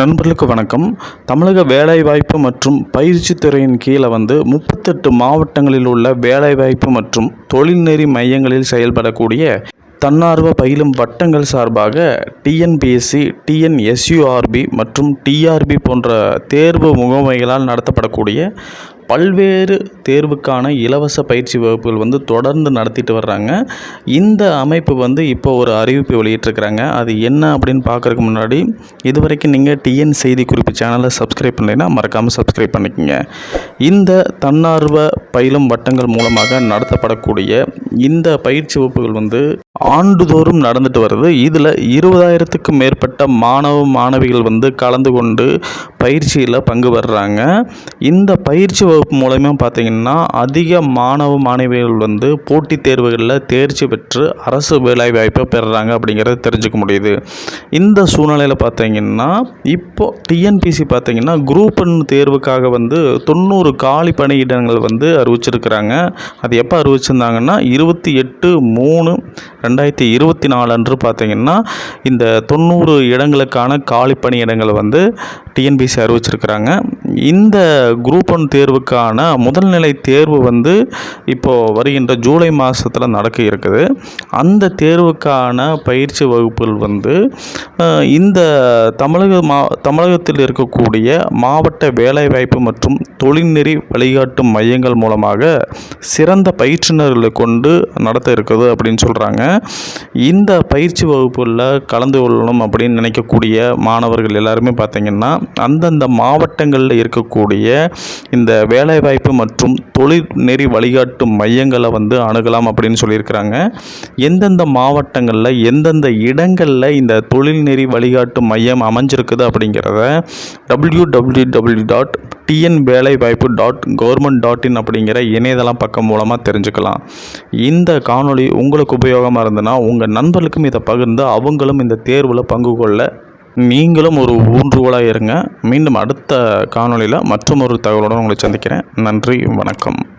நண்பர்களுக்கு வணக்கம். தமிழக வேலைவாய்ப்பு மற்றும் பயிற்சி துறையின் கீழே வந்து முப்பத்தெட்டு மாவட்டங்களில் உள்ள வேலைவாய்ப்பு மற்றும் தொழில்நெறி மையங்களில் செயல்படக்கூடிய தன்னார்வ பயிலும் வட்டங்கள் சார்பாக டிஎன்பிஎஸ்சி டிஎன்எஸ்யூஆர்பி மற்றும் டிஆர்பி போன்ற தேர்வு முகமைகளால் நடத்தப்படக்கூடிய பல்வேறு தேர்வுக்கான இலவச பயிற்சி வகுப்புகள் வந்து தொடர்ந்து நடத்திட்டு வர்றாங்க. இந்த அமைப்பு வந்து இப்போ ஒரு அறிவிப்பு வெளியிட்டிருக்கிறாங்க. அது என்ன அப்படின்னு பார்க்குறதுக்கு முன்னாடி இது வரைக்கும் நீங்கள் டிஎன் செய்தி குறிப்பு சேனலை சப்ஸ்கிரைப் பண்ணலைன்னா மறக்காமல் சப்ஸ்கிரைப் பண்ணிக்கோங்க. இந்த தன்னார்வ பயிலும் வட்டங்கள் மூலமாக நடத்தப்படக்கூடிய இந்த பயிற்சி வகுப்புகள் வந்து ஆண்டுதோறும் நடந்துட்டு வருது. இதில் இருபதாயிரத்துக்கும் மேற்பட்ட மாணவ மாணவிகள் வந்து கலந்து கொண்டு பயிற்சியில் பங்கு பெறுறாங்க இந்த பயிற்சி வகுப்பு மூலயமா பார்த்திங்கன்னா அதிக மாணவ மாணவிகள் வந்து போட்டித் தேர்வுகளில் தேர்ச்சி பெற்று அரசு வேலைவாய்ப்பை பெறுறாங்க அப்படிங்கிறத தெரிஞ்சுக்க முடியுது. இந்த சூழ்நிலையில் பார்த்திங்கன்னா இப்போ டிஎன்பிசி பார்த்திங்கன்னா குரூப் ஒன் தேர்வுக்காக வந்து தொண்ணூறு காலி பணியிடங்கள் வந்து அறிவிச்சிருக்கிறாங்க. அது எப்போ அறிவிச்சிருந்தாங்கன்னா இருபத்தி எட்டு மூணு ரெண்டாயிரத்தி இருபத்தி நாலு அன்று பார்த்திங்கன்னா இந்த தொண்ணூறு இடங்களுக்கான காலி பணியிடங்களை வந்து டிஎன்பிசி அறிவிச்சிருக்கிறாங்க. இந்த குரூப் ஒன் தேர்வுக்கு தேர்வுக்கான முதல்நிலை தேர்வு வந்து இப்போது வருகின்ற ஜூலை மாதத்தில் நடக்க இருக்குது. அந்த தேர்வுக்கான பயிற்சி வகுப்புகள் வந்து இந்த தமிழக மா தமிழகத்தில் இருக்கக்கூடிய மாவட்ட வேலைவாய்ப்பு மற்றும் தொழில்நெறி வழிகாட்டும் மையங்கள் மூலமாக சிறந்த பயிற்றுனர்களை கொண்டு நடத்த இருக்குது அப்படின்னு சொல்கிறாங்க இந்த பயிற்சி வகுப்புகளில் கலந்து கொள்ளணும் அப்படின்னு நினைக்கக்கூடிய மாணவர்கள் எல்லாருமே பார்த்திங்கன்னா அந்தந்த மாவட்டங்களில் இருக்கக்கூடிய இந்த வேலைவாய்ப்பு மற்றும் தொழில் நெறி வழிகாட்டும் மையங்களை வந்து அணுகலாம் அப்படின்னு சொல்லியிருக்கிறாங்க. எந்தெந்த மாவட்டங்களில் எந்தெந்த இடங்களில் இந்த தொழில் நெறி வழிகாட்டும் மையம் அமைஞ்சிருக்குது அப்படிங்கிறத W W W dot TN வேலைவாய்ப்பு டாட் கவர்மெண்ட் டாட் இன் அப்படிங்கிற இணையதளம் பக்கம் மூலமாக தெரிஞ்சுக்கலாம். இந்த காணொளி உங்களுக்கு உபயோகமாக இருந்ததுன்னா உங்கள் நண்பர்களுக்கும் இதை பகிர்ந்து அவங்களும் இந்த தேர்வில் பங்கு கொள்ள நீங்களும் ஒரு ஊன்றுகோலாக இருங்க. மீண்டும் அடுத்த காணொளியில் மற்றும் ஒரு தகவலுடன் உங்களை சந்திக்கிறேன். நன்றி வணக்கம்.